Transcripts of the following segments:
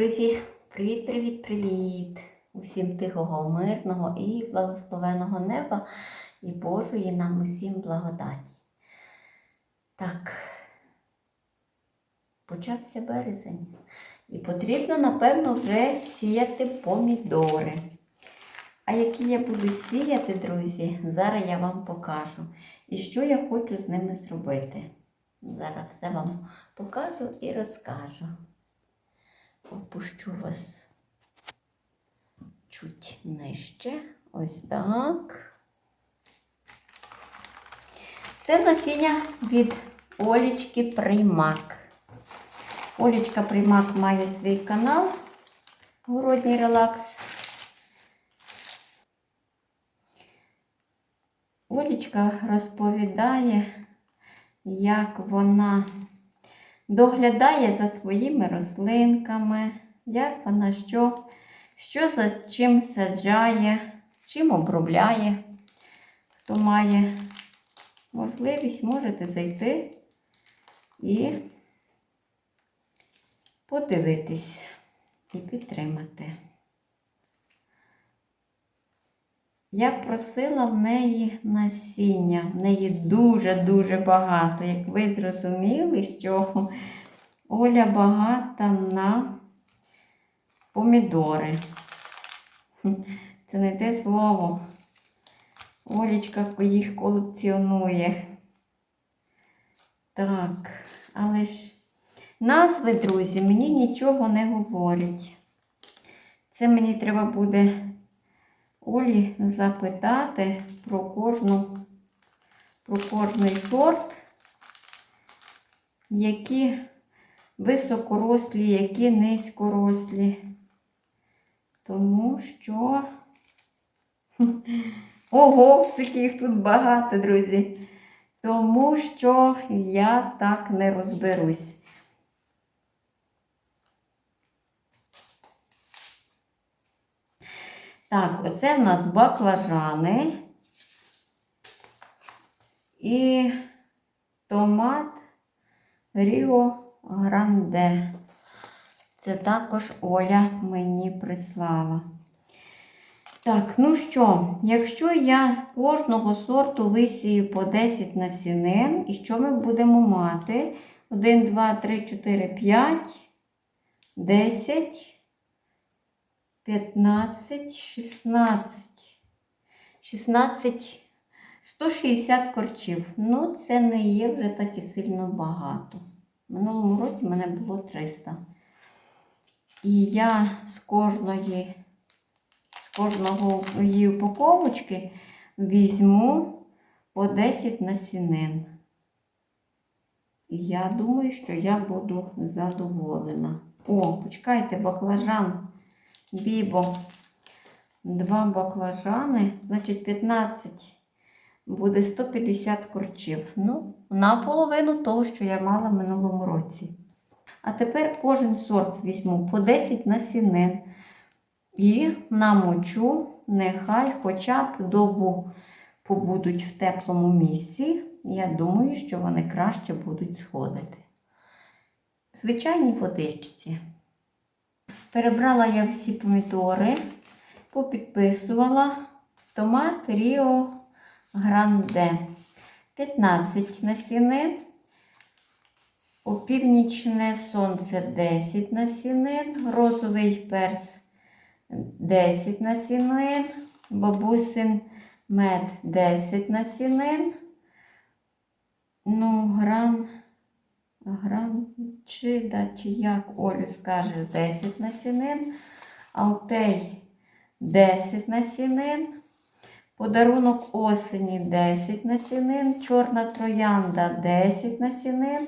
друзі! Привіт-привіт-привіт! Усім тихого, мирного і благословеного неба і Божої нам усім благодаті. Так, почався березень. І потрібно, напевно, вже сіяти помідори. А які я буду сіяти, друзі, зараз я вам покажу. І що я хочу з ними зробити. Зараз все вам покажу і розкажу. Опущу вас чуть нижче. Ось так. Це насіння від Олічки Приймак. Олічка Приймак має свій канал Городній релакс. Олічка розповідає, як вона доглядає за своїми рослинками, як вона що, що за чим саджає, чим обробляє. Хто має можливість, можете зайти і подивитись і підтримати. Я просила в неї насіння. В неї дуже-дуже багато. Як ви зрозуміли, що Оля багата на помідори. Це не те слово. Олічка їх колекціонує. Так, але ж назви, друзі, мені нічого не говорять. Це мені треба буде. Олі запитати про кожну, про кожний сорт, які високорослі, які низькорослі. Тому що, ого, їх тут багато, друзі. Тому що я так не розберусь. Так, оце в нас баклажани і томат Ріо Гранде. Це також Оля мені прислала. Так, ну що, якщо я з кожного сорту висію по 10 насінин, і що ми будемо мати? 1, 2, 3, 4, 5, 10. 15, 16, 16, 160 корчів. Ну, це не є вже так і сильно багато. Минулому році в мене було 300. І я з кожної, з кожного її упаковочки візьму по 10 насінин. І я думаю, що я буду задоволена. О, почекайте, баклажан. Бібо. Два баклажани, значить 15 буде 150 корчів. Ну, наполовину того, що я мала в минулому році. А тепер кожен сорт візьму по 10 насінин і намочу, нехай хоча б добу побудуть в теплому місці. Я думаю, що вони краще будуть сходити. В звичайній водичці. Перебрала я всі помідори, попідписувала. Томат Ріо Гранде. 15 насінин, опівнічне сонце 10 насінин, розовий перс 10 насінин, бабусин мед 10 насінин, ну, гран грам чи, да, чи як Олю скаже 10 насінин, Алтей 10 насінин, подарунок осені 10 насінин, чорна троянда 10 насінин,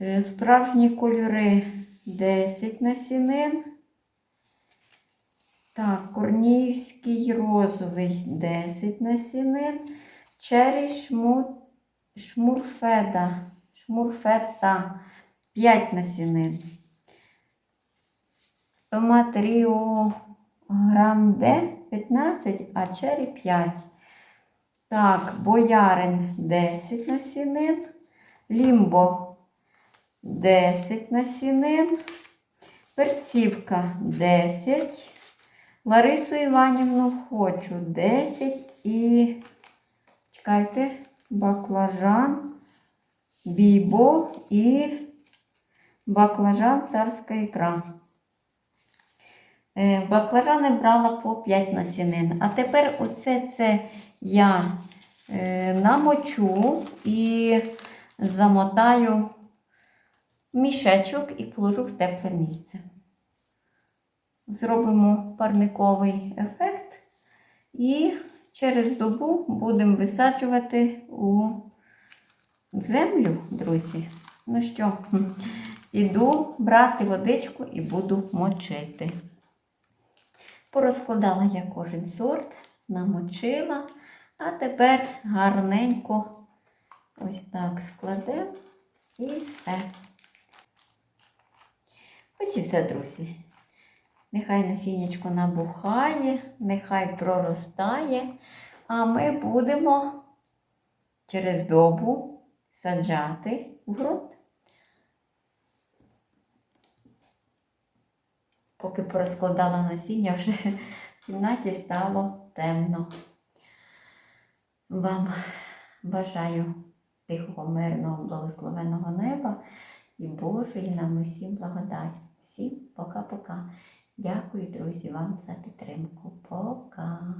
е, справжні кольори 10 насінин. Так, корнівський розовий 10 насінин, чері шму, шмурфеда шмурфета 5 насінин. Томат Ріо Гранде 15, а чері 5. Так, боярин 10 насінин. Лімбо 10 насінин. Перцівка 10. Ларису Іванівну хочу 10 і чекайте, баклажан, бібо і баклажан царська ікра. Е, Баклажани брала по 5 насінин. А тепер оце це я е, намочу і замотаю мішечок і положу в тепле місце. Зробимо парниковий ефект і через добу будемо висаджувати у землю, друзі. Ну що, іду брати водичку і буду мочити. Порозкладала я кожен сорт, намочила, а тепер гарненько ось так складемо і все. Ось і все, друзі. Нехай насіннячко набухає, нехай проростає, а ми будемо через добу саджати в ґрунт. Поки порозкладала насіння, вже в кімнаті стало темно. Вам бажаю тихого, мирного, благословеного неба і Божої нам усім благодать. Всім пока-пока. Дякую, друзі, вам за підтримку. Пока.